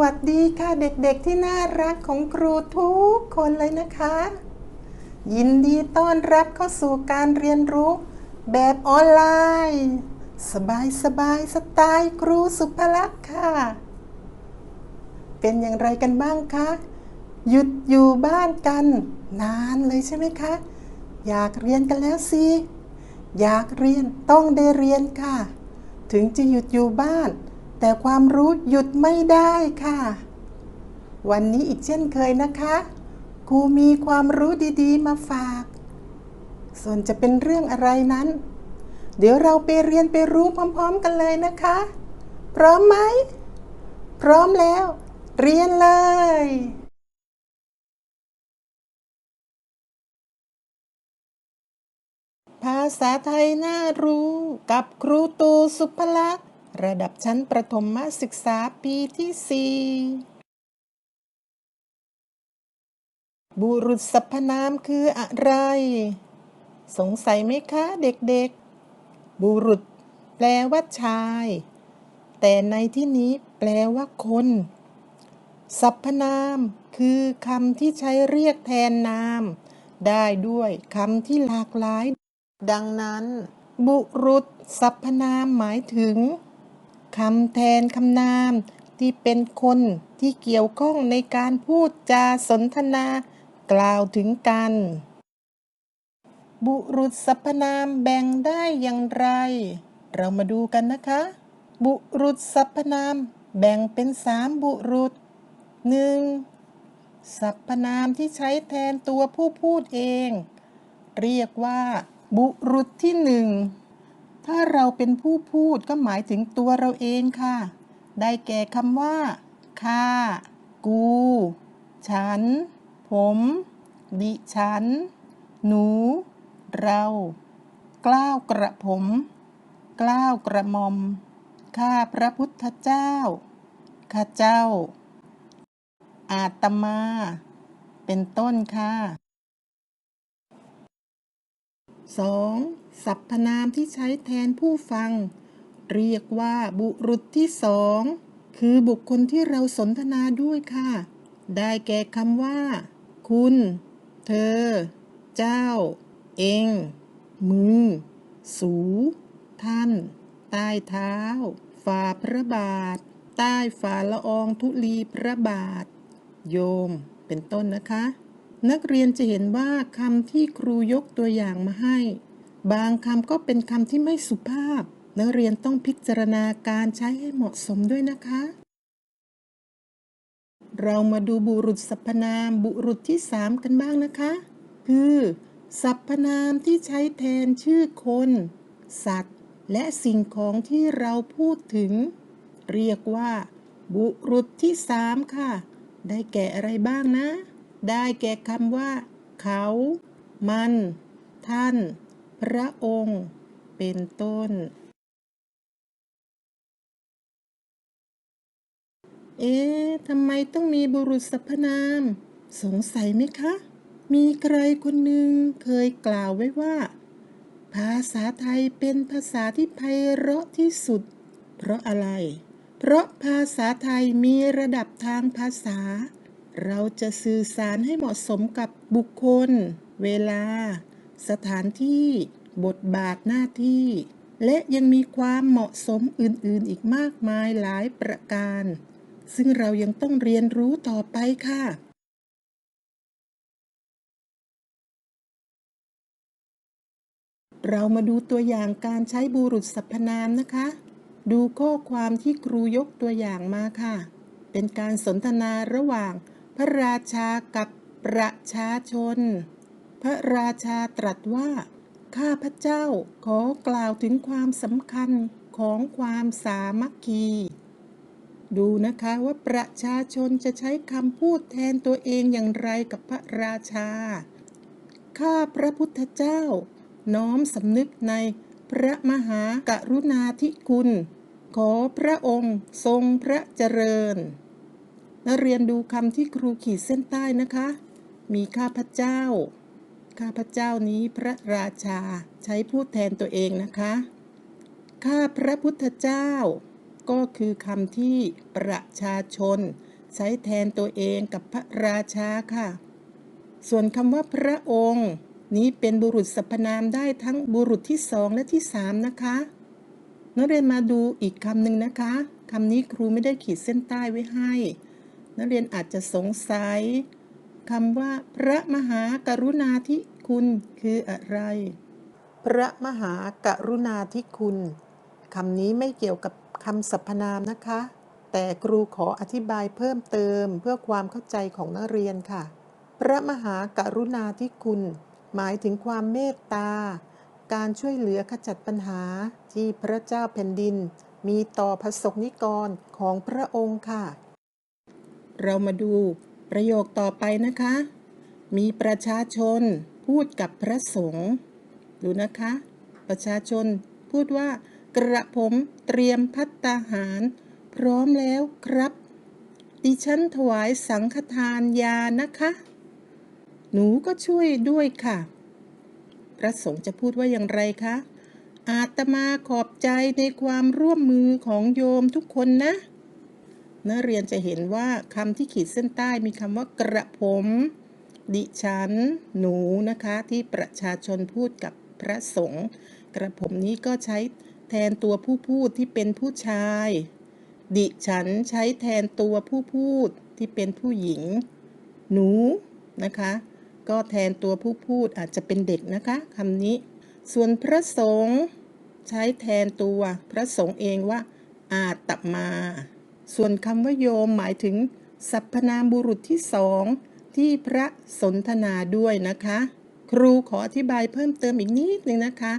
วัสดีค่ะเด็กๆที่น่ารักของครูทุกคนเลยนะคะ ยินดีต้อนรับเข้าสู่การเรียนรู้แบบออนไลน์ สบายสบายๆสไตล์ครูสุภลักษ์ค่ะ เป็นอย่างไรกันบ้างคะหยุดอยู่บ้านกัน นานเลยใช่ไหมคะ อยากเรียนกันแล้วสิอยากเรียนต้องได้เรียนค่ะ ถึงจะหยุดอยู่บ้าน แต่ความรู้หยุดไม่ได้ค่ะ วันนี้อีกเช่นเคยนะคะครูมีความรู้ดีๆ มาฝาก ส่วนจะเป็นเรื่องอะไรนั้น เดี๋ยวเราไปเรียนไปรู้พร้อม ๆ กันเลยนะคะ พร้อมไหม พร้อมแล้ว เรียนเลยภาษาไทยน่ารู้กับครูตูสุภลักษณ์ ระดับชั้นประถมศึกษาปีที่สี่บุรุษสรรพนามคืออะไร สงสัยไหมคะเด็กๆ บุรุษ แปลว่าชาย แต่ในที่นี้แปลว่าคนสรรพนามคือคำที่ใช้เรียกแทนนาม ได้ด้วยคำที่หลากหลาย ดังนั้น บุรุษสรรพนามหมายถึง คำแทนคำนามที่เป็นคนที่เกี่ยวข้องในการพูดจาสนทนากล่าวถึงกัน บุรุษสรรพนามแบ่งได้อย่างไร เรามาดูกันนะคะ บุรุษสรรพนามแบ่งเป็นสามบุรุษหนึ่งสรรพนามที่ใช้แทนตัวผู้พูดเอง เรียกว่า บุรุษที่หนึ่ง ถ้าเราเป็นผู้พูดก็หมายถึงตัวเราเองค่ะ ได้แก่คำว่าข้ากู ฉัน ผม ดิฉัน หนู เรา กล้าวกระผม กล้าวกระหม่อม ข้าพระพุทธเจ้า ข้าเจ้า อาตมา เป็นต้นค่ะ 2. สรรพนามที่ใช้แทนผู้ฟัง เรียกว่าบุรุษที่สองคือบุคคลที่เราสนทนาด้วยค่ะ ได้แก่คำว่า คุณ เธอ เจ้า เอง มือ สู ท่าน ใต้เท้า ฝ่าพระบาท ใต้ฝ่าละอองธุลีพระบาท โยม เป็นต้นนะคะ นักเรียนจะเห็นว่าคำที่ครูยกตัวอย่างมาให้ บางคำก็เป็นคำที่ไม่สุภาพ นักเรียนต้องพิจารณาการใช้ให้เหมาะสมด้วยนะคะ เรามาดูบุรุษสรรพนามบุรุษที่สามกันบ้างนะคะ คือสรรพนามที่ใช้แทนชื่อคน สัตว์ และสิ่งของที่เราพูดถึง เรียกว่า บุรุษที่สามค่ะ ได้แก่อะไรบ้างนะ ได้แก่คำว่า เขา มัน ท่าน พระองค์ เป็นต้น เอ๊ะทำไมต้องมีบุรุษสรรพนาม สงสัยไหมคะ มีใครคนหนึ่งเคยกล่าวไว้ว่า ภาษาไทยเป็นภาษาที่ไพเราะที่สุด เพราะอะไร เพราะภาษาไทยมีระดับทางภาษา เราจะสื่อสารให้เหมาะสมกับบุคคล เวลา สถานที่ บทบาทหน้าที่ และยังมีความเหมาะสมอื่นๆ อีกมากมายหลายประการ ซึ่งเรายังต้องเรียนรู้ต่อไปค่ะเรามาดูตัวอย่างการใช้บุรุษสรรพนามนะคะ ดูข้อความที่ครูยกตัวอย่างมาค่ะ เป็นการสนทนาระหว่าง พระราชากับประชาชน พระราชาตรัสว่า ข้าพระเจ้าขอกล่าวถึงความสำคัญของความสามัคคี ดูนะคะว่าประชาชนจะใช้คำพูดแทนตัวเองอย่างไรกับพระราชา ข้าพระพุทธเจ้า น้อมสำนึกในพระมหากรุณาธิคุณ ขอพระองค์ทรงพระเจริญ นักเรียนดูคำที่ครูขีดเส้นใต้นะคะ มีข้าพเจ้า ข้าพเจ้านี้พระราชาใช้พูดแทนตัวเองนะคะ ข้าพระพุทธเจ้า ก็คือคำที่ประชาชน ใช้แทนตัวเองกับพระราชาค่ะ ส่วนคำว่าพระองค์ นี้เป็นบุรุษสรรพนามได้ทั้งบุรุษที่สองและที่สามนะคะนักเรียนมาดูอีกคำหนึ่งนะคะ คำนี้ครูไม่ได้ขีดเส้นใต้ไว้ให้ นักเรียนอาจจะสงสัยคำว่า พระมหากรุณาธิคุณคืออะไร พระมหากรุณาธิคุณคำนี้ไม่เกี่ยวกับคำสรรพนามนะคะ แต่ครูขออธิบายเพิ่มเติมเพื่อความเข้าใจของนักเรียนค่ะ พระมหากรุณาธิคุณ หมายถึงความเมตตา การช่วยเหลือขจัดปัญหาที่พระเจ้าแผ่นดิน มีต่อพระสงฆ์นิกรของพระองค์ค่ะ เรามาดูประโยคต่อไปนะคะ มีประชาชนพูดกับพระสงฆ์ดูนะคะ ประชาชนพูดว่า กระผมเตรียมพัตตาหาร พร้อมแล้วครับ ดิฉันถวายสังฆทานยานะคะ หนูก็ช่วยด้วยค่ะ พระสงฆ์จะพูดว่าอย่างไรคะอาตมาขอบใจในความร่วมมือของโยมทุกคนนะ นักเรียนจะเห็นว่าคำที่ขีดเส้นใต้มีคำว่ากระผม ดิฉัน หนูนะคะที่ประชาชนพูดกับพระสงฆ์กระผมนี้ก็ใช้แทนตัวผู้พูดที่เป็นผู้ชาย ดิฉันใช้แทนตัวผู้พูดที่เป็นผู้หญิง หนูนะคะ ก็แทนตัวผู้พูดอาจจะเป็นเด็กนะคะคำนี้ ส่วนพระสงฆ์ใช้แทนตัวพระสงฆ์เองว่าอาตมา ส่วนคำว่าโยมหมายถึงสรรพนามบุรุษที่สองที่พระสนทนาด้วยนะคะ ครูขออธิบายเพิ่มเติมอีกนิดนึงนะคะ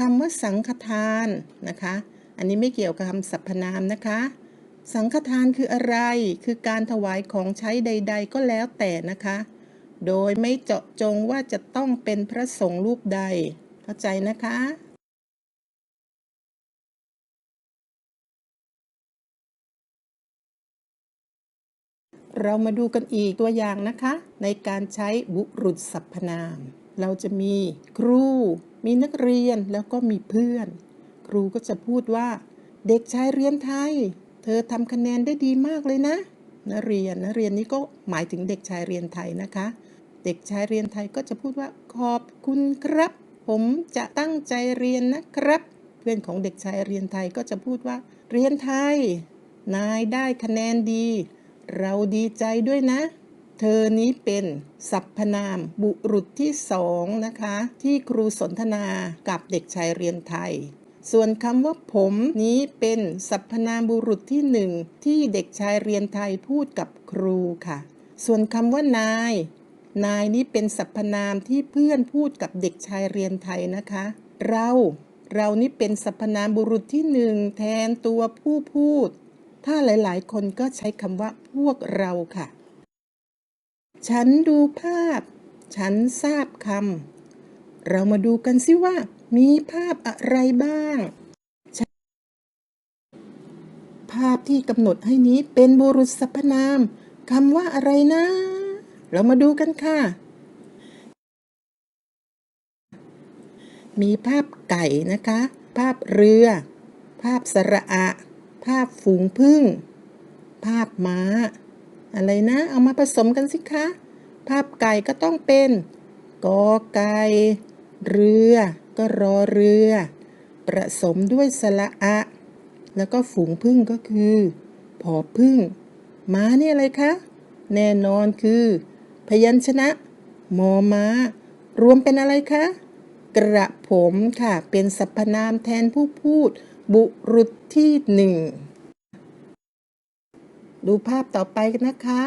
คำว่าสังฆทานนะคะ อันนี้ไม่เกี่ยวกับคำสรรพนามนะคะ สังฆทานคืออะไร คือการถวายของใช้ใด ๆ ก็แล้วแต่นะคะ โดยไม่เจาะจงว่าจะต้องเป็นพระสงฆ์รูปใด เข้าใจนะคะ เรามาดูกันอีกตัวอย่างนะคะ ในการใช้บุรุษสรรพนาม เราจะมีครู มีนักเรียนแล้วก็มีเพื่อน ครูก็จะพูดว่า เด็กชายเรียนไทย เธอทำคะแนนได้ดีมากเลยนะนักเรียนนักเรียนนี้ก็หมายถึงเด็กชายเรียนไทยนะคะ เด็กชายเรียนไทยก็จะพูดว่าขอบคุณครับ ผมจะตั้งใจเรียนนะครับ เพื่อนของเด็กชายเรียนไทยก็จะพูดว่า เรียนไทย นายได้คะแนนดี เราดีใจด้วยนะ เธอนี้เป็นสรรพนามบุรุษที่สองนะคะ ที่ครูสนทนากับเด็กชายเรียนไทย ส่วนคำว่าผมนี้เป็นสรรพนามบุรุษที่หนึ่งที่เด็กชายเรียนไทยพูดกับครูค่ะ ส่วนคำว่านาย นายนี้เป็นสรรพนามที่เพื่อนพูดกับเด็กชายเรียนไทยนะคะ เราเรานี่เป็นสรรพนามบุรุษที่หนึ่งแทนตัวผู้พูด ถ้าหลายๆ คนก็ใช้คำว่าพวกเราค่ะ ฉันดูภาพ ฉันทราบคำ เรามาดูกันสิว่า มีภาพอะไรบ้าง ภาพที่กำหนดให้นี้เป็นบุรุษสรรพนามคำว่าอะไรนะ เรามาดูกันค่ะ มีภาพไก่นะคะ ภาพเรือ ภาพสระอะ ภาพฝูงพึ่ง ภาพม้า อะไรนะ เอามาผสมกันสิคะ ภาพไก่ก็ต้องเป็นกอไก่เรือก็รอเรือ ประสมด้วยสระอะ แล้วก็ฝูงพึ่งก็คือผอพึ่ง ม้านี่อะไรคะ แน่นอนคือ พยัญชนะ มอม้า รวมเป็นอะไรคะ กระผมค่ะ เป็นสรรพนามแทนผู้พูด บุรุษที่หนึ่ง ดูภาพต่อไปกันนะคะ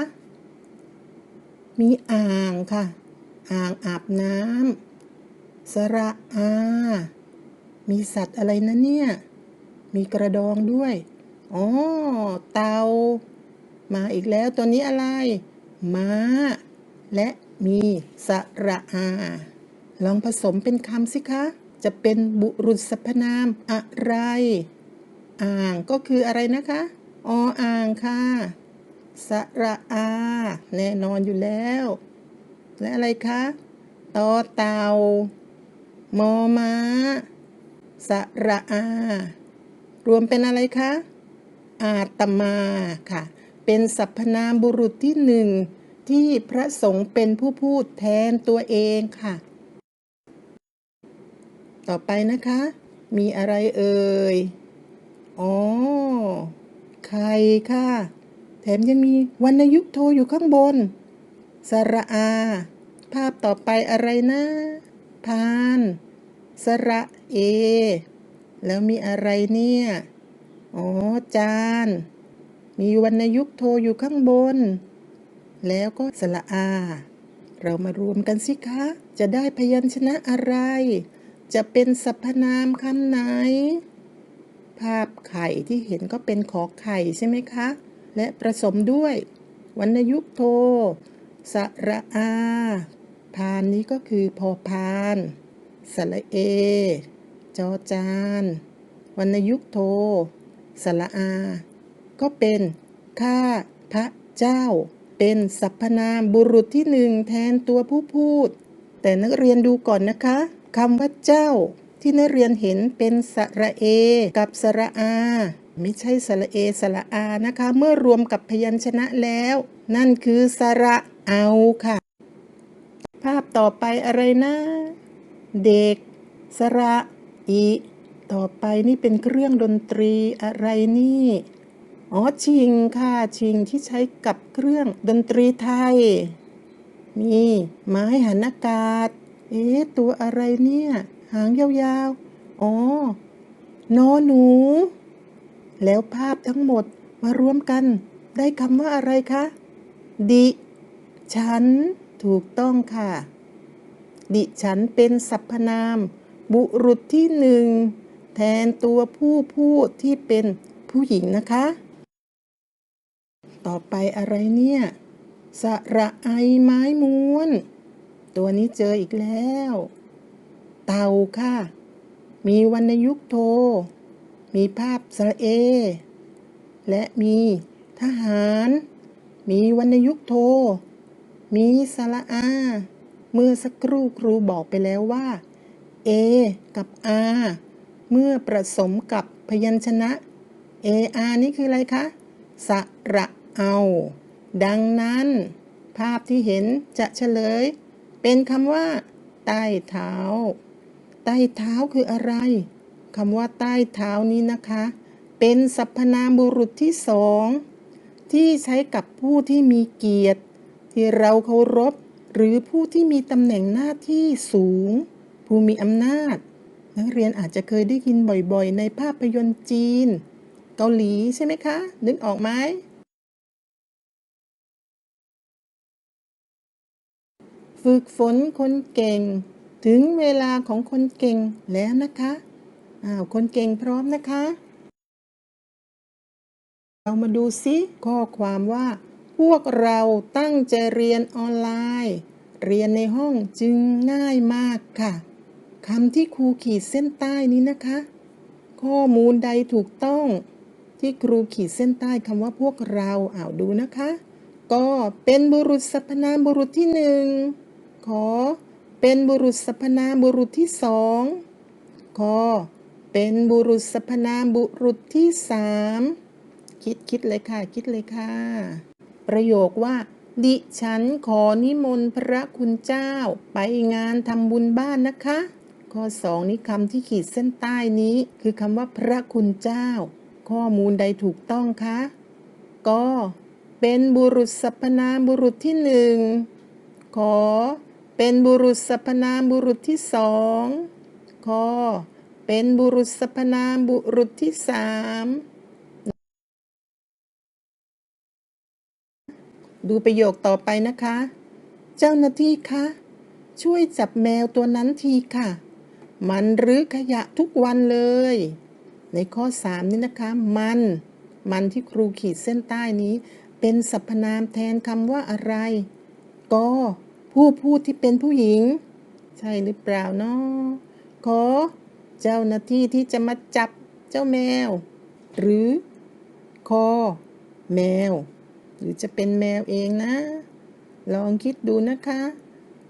มีอ่างค่ะ อ่างอาบน้ำสระอา มีสัตว์อะไรนะเนี่ย มีกระดองด้วย อ๋อ เตา มาอีกแล้วตัวนี้อะไร ม้า และมีสระอา ลองผสมเป็นคำสิคะ จะเป็นบุรุษสรรพนามอะไร อ่างก็คืออะไรนะคะออ่างค่ะสระอา แน่นอนอยู่แล้ว และอะไรคะตอเต่ามอม้าสระอา รวมเป็นอะไรคะ อาตมาค่ะ เป็นสรรพนามบุรุษที่หนึ่งที่พระสงฆ์เป็นผู้พูดแทนตัวเองค่ะ ต่อไปนะคะ มีอะไรเอ่ย อ๋อ ไข่ค่ะ แถมยังมีวรรณยุกโทอยู่ข้างบน สระอา ภาพต่อไปอะไรนะพาน สระเอ แล้วมีอะไรเนี่ย อ๋อ จาน มีวรรณยุกโทอยู่ข้างบน แล้วก็สระอา เรามารวมกันสิคะ จะได้พยัญชนะอะไร จะเป็นสรรพนามคำไหน ภาพไข่ที่เห็นก็เป็นขอไข่ใช่ไหมคะ และผสมด้วย วรรณยุกโท สระอา พานนี้ก็คือพอพาน สระเอ จอจาน วรรณยุกโท สระอา ก็เป็นข้าพระเจ้า เป็นสรรพนามบุรุษที่หนึ่งแทนตัวผู้พูด แต่นักเรียนดูก่อนนะคะ คำว่าเจ้า ที่นักเรียนเห็นเป็นสระเอ กับสระอา ไม่ใช่สระเอสระอานะคะ เมื่อรวมกับพยัญชนะแล้ว นั่นคือสระเอาค่ะ ภาพต่อไปอะไรนะ เด็ก สระอีต่อไปนี่เป็นเครื่องดนตรีอะไรนี่ อ๋อชิงค่ะชิงที่ใช้กับเครื่องดนตรีไทย มีไม้หันอากาศ เอ๊ะตัวอะไรเนี่ย หางยาวๆ อ๋อนอหนู แล้วภาพทั้งหมดมารวมกัน ได้คำว่าอะไรคะ ดิ ฉัน ถูกต้องค่ะ ดิฉันเป็นสรรพนาม บุรุษที่หนึ่ง แทนตัวผู้พูดที่เป็นผู้หญิงนะคะ ต่อไปอะไรเนี่ย สระไอไม้ม้วน ตัวนี้เจออีกแล้ว เต่าค่ะ มีวรรณยุกโท มีภาพสระเอ และมีทหาร มีวรรณยุกโท มีสระอา เมื่อสักครู่ครูบอกไปแล้วว่า A กับ R เมื่อผสมกับพยัญชนะ AR นี่คืออะไรคะ สระเอา ดังนั้น ภาพที่เห็นจะเฉลย เป็นคำว่า ใต้เท้า ใต้เท้าคืออะไรคำว่าใต้เท้านี้นะคะ เป็นสรรพนามบุรุษที่สองที่ใช้กับผู้ที่มีเกียรติ ที่เราเคารพ หรือผู้ที่มีตำแหน่งหน้าที่สูง ผู้มีอำนาจ นักเรียนอาจจะเคยได้ยินบ่อยๆ ในภาพยนตร์จีน เกาหลีใช่ไหมคะ นึกออกไหม ฝึกฝนคนเก่ง ถึงเวลาของคนเก่งแล้วนะคะอ้าวคนเก่งพร้อมนะคะ เรามาดูซิข้อความว่า พวกเราตั้งใจเรียนออนไลน์ เรียนในห้องจึงง่ายมากค่ะคำที่ครูขีดเส้นใต้นี้นะคะ ข้อมูลใดถูกต้องที่ครูขีดเส้นใต้คำว่าพวกเราอ่าวดูนะคะ ก็เป็นบุรุษสรรพนามบุรุษที่หนึ่ง ขอ เป็นบุรุษสรรพนามบุรุษที่สองขอเป็นบุรุษสรรพนามบุรุษที่สามคิดคิดเลยค่ะ คิดเลยค่ะ ประโยคว่า ดิฉันขอนิมนต์พระคุณเจ้า ไปงานทำบุญบ้านนะคะ ข้อสองนี้คำที่ขีดเส้นใต้นี้ คือคำว่าพระคุณเจ้า ข้อมูลใดถูกต้องคะก็เป็นบุรุษสรรพนามบุรุษที่หนึ่งขอ เป็นบุรุษสรรพนามบุรุษที่สองขอเป็นบุรุษสรรพนามบุรุษที่สามดูประโยคต่อไปนะคะ เจ้าหน้าที่คะ ช่วยจับแมวตัวนั้นทีค่ะ มันรื้อขยะทุกวันเลย ในข้อ 3 นี้นะคะ มัน มันที่ครูขีดเส้นใต้นี้ เป็นสรรพนามแทนคำว่าอะไร ก็ ผู้พูดที่เป็นผู้หญิง ใช่หรือเปล่าเนาะขอ เจ้าหน้าที่ที่จะมาจับเจ้าแมว หรือคอแมว หรือจะเป็นแมวเองนะ ลองคิดดูนะคะ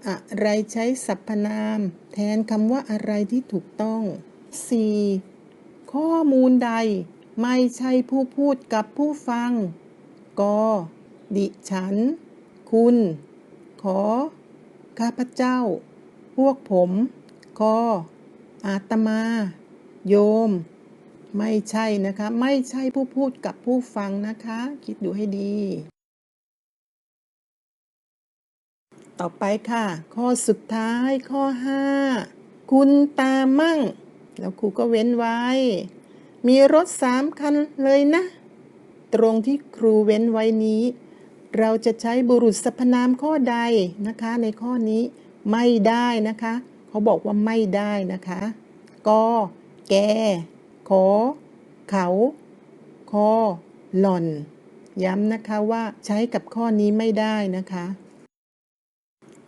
อะไรใช้สรรพนาม แทนคำว่าอะไรที่ถูกต้อง 4. ข้อมูลใดไม่ใช่ผู้พูดกับผู้ฟัง ก ดิฉัน คุณ ขอ ข้าพเจ้า พวกผมกอาตมา โยม ไม่ใช่นะคะ ไม่ใช่ผู้พูดกับผู้ฟังนะคะ คิดดูให้ดี ต่อไปค่ะ ข้อสุดท้ายข้อ 5 คุณตามั่ง แล้วครูก็เว้นไว้ มีรถสามคันเลยนะ ตรงที่ครูเว้นไว้นี้ เราจะใช้บุรุษสรรพนามข้อใดนะคะ ในข้อนี้ไม่ได้นะคะ เขาบอกว่าไม่ได้นะคะกแก ขอ เขา คอ หล่อน ย้ำนะคะว่าใช้กับข้อนี้ไม่ได้นะคะ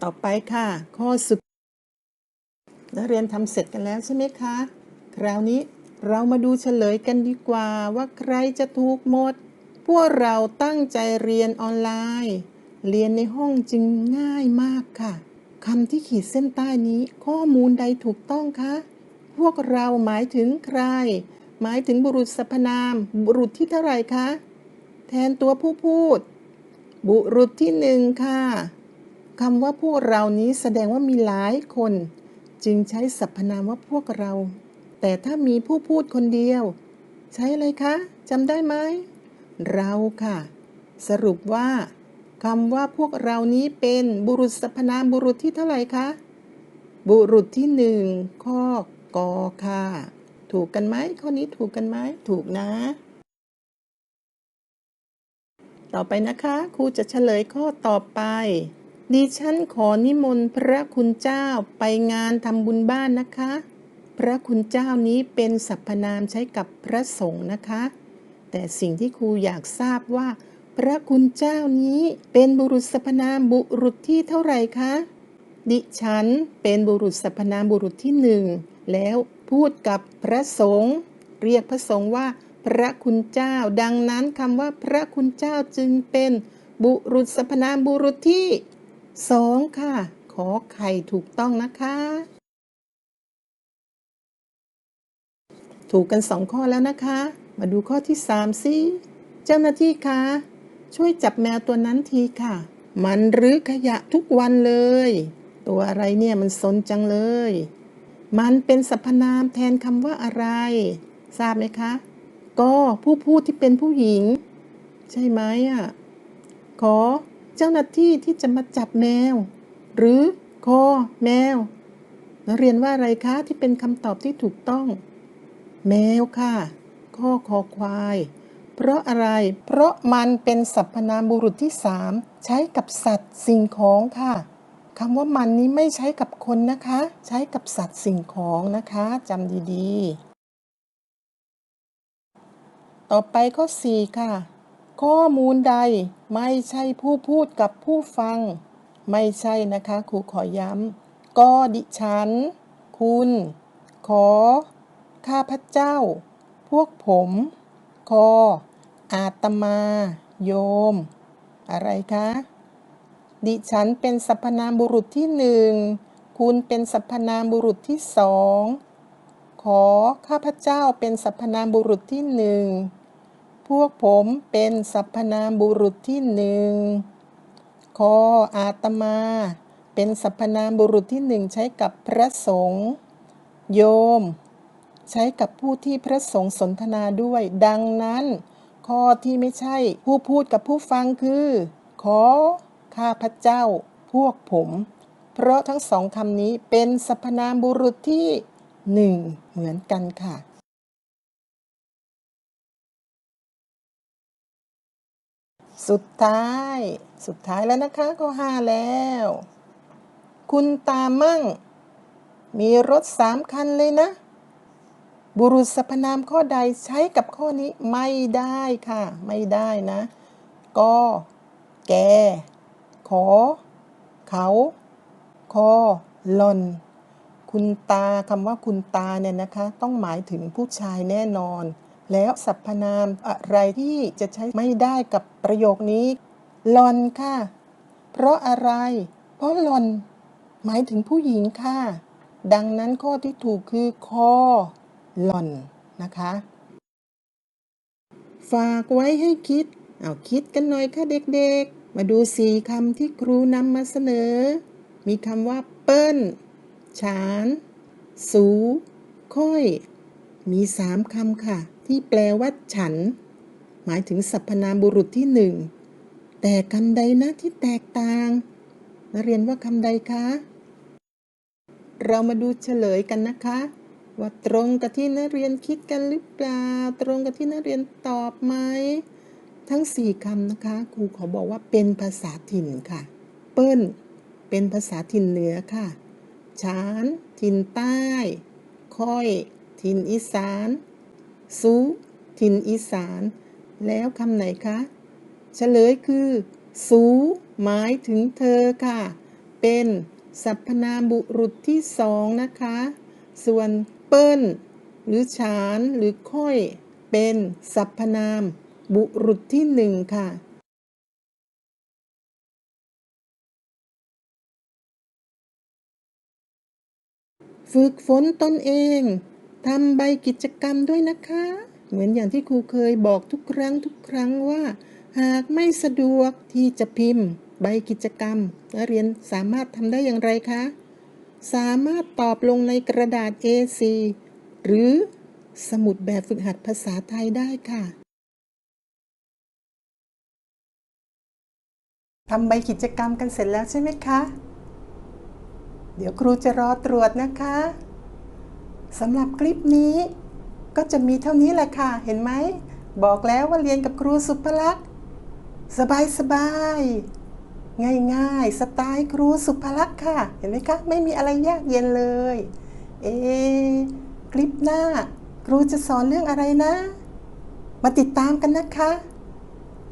ต่อไปค่ะ ข้อสุดนักเรียนทำเสร็จกันแล้วใช่ไหมคะ คราวนี้เรามาดูเฉลยกันดีกว่าว่าใครจะถูกหมด พวกเราตั้งใจเรียนออนไลน์ เรียนในห้องจึงง่ายมากค่ะคำที่ขีดเส้นใต้นี้ข้อมูลใดถูกต้องคะ พวกเราหมายถึงใคร หมายถึงบุรุษสรรพนาม บุรุษที่เท่าไรคะ แทนตัวผู้พูด บุรุษที่หนึ่งค่ะคำว่าพวกเรานี้แสดงว่ามีหลายคน จึงใช้สรรพนามว่าพวกเรา แต่ถ้ามีผู้พูดคนเดียว ใช้อะไรคะจำได้ไหม เราค่ะ สรุปว่าคำว่าพวกเรานี้เป็นบุรุษสรรพนามบุรุษที่เท่าไหร่คะ บุรุษที่หนึ่งข้อกอค่ะ ถูกกันไหมข้อนี้ถูกกันไหมถูกนะ ต่อไปนะคะครูจะเฉลยข้อต่อไป ดิฉันขอนิมนต์พระคุณเจ้าไปงานทำบุญบ้านนะคะ พระคุณเจ้านี้เป็นสรรพนามใช้กับพระสงฆ์นะคะ แต่สิ่งที่ครูอยากทราบว่า พระคุณเจ้านี้เป็นบุรุษสรรพนามบุรุษที่เท่าไหร่คะ ดิฉันเป็นบุรุษสรรพนามบุรุษที่หนึ่งแล้วพูดกับพระสงฆ์เรียกพระสงฆ์ว่า พระคุณเจ้า ดังนั้นคำว่าพระคุณเจ้าจึงเป็นบุรุษสรรพนามบุรุษที่สองค่ะ ขอไข่ถูกต้องนะคะ ถูกกันสองข้อแล้วนะคะ มาดูข้อที่สามสิเจ้าหน้าที่คะช่วยจับแมวตัวนั้นทีค่ะ มันรื้อขยะทุกวันเลย ตัวอะไรเนี่ยมันซนจังเลย มันเป็นสรรพนามแทนคำว่าอะไร ทราบไหมคะ ก็ผู้พูดที่เป็นผู้หญิง ใช่ไหมอะ ขอเจ้าหน้าที่ที่จะมาจับแมว หรือคอแมวนักเรียนว่าอะไรคะที่เป็นคำตอบที่ถูกต้อง แมวค่ะ ข้อคอควาย เพราะอะไร เพราะมันเป็นสรรพนามบุรุษที่สามใช้กับสัตว์สิ่งของค่ะคำว่ามันนี้ไม่ใช้กับคนนะคะ ใช้กับสัตว์สิ่งของนะคะจำดีๆ ต่อไปข้อ 4 ค่ะ ข้อมูลใดไม่ใช่ผู้พูดกับผู้ฟัง ไม่ใช่นะคะครูขอย้ำก็ดิฉัน คุณ ขอ ข้าพเจ้า พวกผม คอ อาตมา โยม อะไรคะ ดิฉันเป็นสรรพนามบุรุษที่หนึ่ง คุณเป็นสรรพนามบุรุษที่สอง ขอข้าพเจ้าเป็นสรรพนามบุรุษที่หนึ่ง พวกผมเป็นสรรพนามบุรุษที่หนึ่งขออาตมา เป็นสรรพนามบุรุษที่หนึ่งใช้กับพระสงฆ์ โยม ใช้กับผู้ที่พระสงฆ์สนทนาด้วย ดังนั้น ข้อที่ไม่ใช่ผู้พูดกับผู้ฟังคือ ขอ ข้าพเจ้า พวกผม เพราะทั้งสองคำนี้เป็นสรรพนามบุรุษที่หนึ่งเหมือนกันค่ะสุดท้าย สุดท้ายแล้วนะคะข้อห้าแล้ว คุณตามั่ง มีรถสามคันเลยนะ บุรุษสรรพนามข้อใดใช้กับข้อนี้ไม่ได้ค่ะ ไม่ได้นะก็แก ขอ เขาคอลอน คุณตาคำว่าคุณตาเนี่ยนะคะ ต้องหมายถึงผู้ชายแน่นอน แล้วสรรพนามอะไรที่จะใช้ไม่ได้กับประโยคนี้ลอนค่ะ เพราะอะไร เพราะลอน หมายถึงผู้หญิงค่ะ ดังนั้นข้อที่ถูกคือคอ หล่อนนะคะ ฝากไว้ให้คิด เอาคิดกันหน่อยค่ะเด็กๆ มาดูสี่คำที่ครูนำมาเสนอ มีคำว่า เปิ้ล ฉาน สู ค่อย มีสามคำค่ะ ที่แปลว่าฉัน หมายถึงสรรพนามบุรุษที่หนึ่ง แต่คำใดนะที่แตกต่างนักเรียนว่าคำใดคะ เรามาดูเฉลยกันนะคะ ว่าตรงกับที่นักเรียนคิดกันหรือเปล่า ตรงกับที่นักเรียนตอบไหม ทั้งสี่คำนะคะครูขอบอกว่าเป็นภาษาถิ่นค่ะ เปิ้ล เป็นภาษาถิ่นเหนือค่ะฉานถิ่นใต้ ค่อย ถิ่นอีสานสูถิ่นอีสาน แล้วคำไหนคะเฉลยคือสูหมายถึงเธอค่ะ เป็นสรรพนามบุรุษที่สองนะคะ ส่วน เปิ้ลหรือฉานหรือค่อย เป็นสรรพนาม บุรุษที่หนึ่งค่ะ ฝึกฝนตนเองทำใบกิจกรรมด้วยนะคะ เหมือนอย่างที่ครูเคยบอกทุกครั้งทุกครั้งว่า หากไม่สะดวกที่จะพิมพ์ ใบกิจกรรมนักเรียนสามารถทำได้อย่างไรคะ สามารถตอบลงในกระดาษ A4 หรือสมุดแบบฝึกหัดภาษาไทยได้ค่ะทำใบกิจกรรมกันเสร็จแล้วใช่ไหมคะ เดี๋ยวครูจะรอตรวจนะคะสำหรับคลิปนี้ ก็จะมีเท่านี้แหละค่ะ เห็นไหม บอกแล้วว่าเรียนกับครูสุภลักษณ์สบายสบาย ง่ายๆ สไตล์ครูสุภลักษ์ค่ะ เห็นไหมคะ ไม่มีอะไรยากเย็นเลย เอคลิปหน้า ครูจะสอนเรื่องอะไรนะ มาติดตามกันนะคะ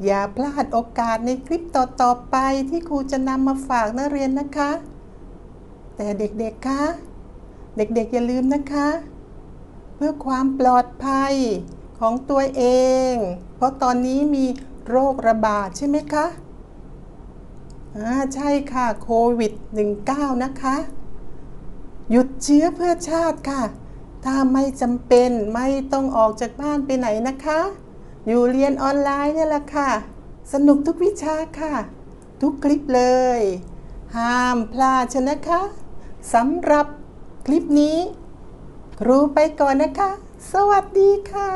อย่าพลาดโอกาสในคลิปต่อๆไปที่ครูจะนำมาฝากนักเรียนนะคะ แต่เด็กๆคะเด็กๆอย่าลืมนะคะ เพื่อความปลอดภัยของตัวเอง เพราะตอนนี้มีโรคระบาดใช่ไหมคะ อ่าใช่ค่ะโควิด -19 นะคะ หยุดเชื้อเพื่อชาติค่ะ ถ้าไม่จำเป็นไม่ต้องออกจากบ้านไปไหนนะคะ อยู่เรียนออนไลน์เนี่ยแหละค่ะ สนุกทุกวิชาค่ะ ทุกคลิปเลย ห้ามพลาดชนะคะสำหรับคลิปนี้ ครูไปก่อนนะคะ สวัสดีค่ะ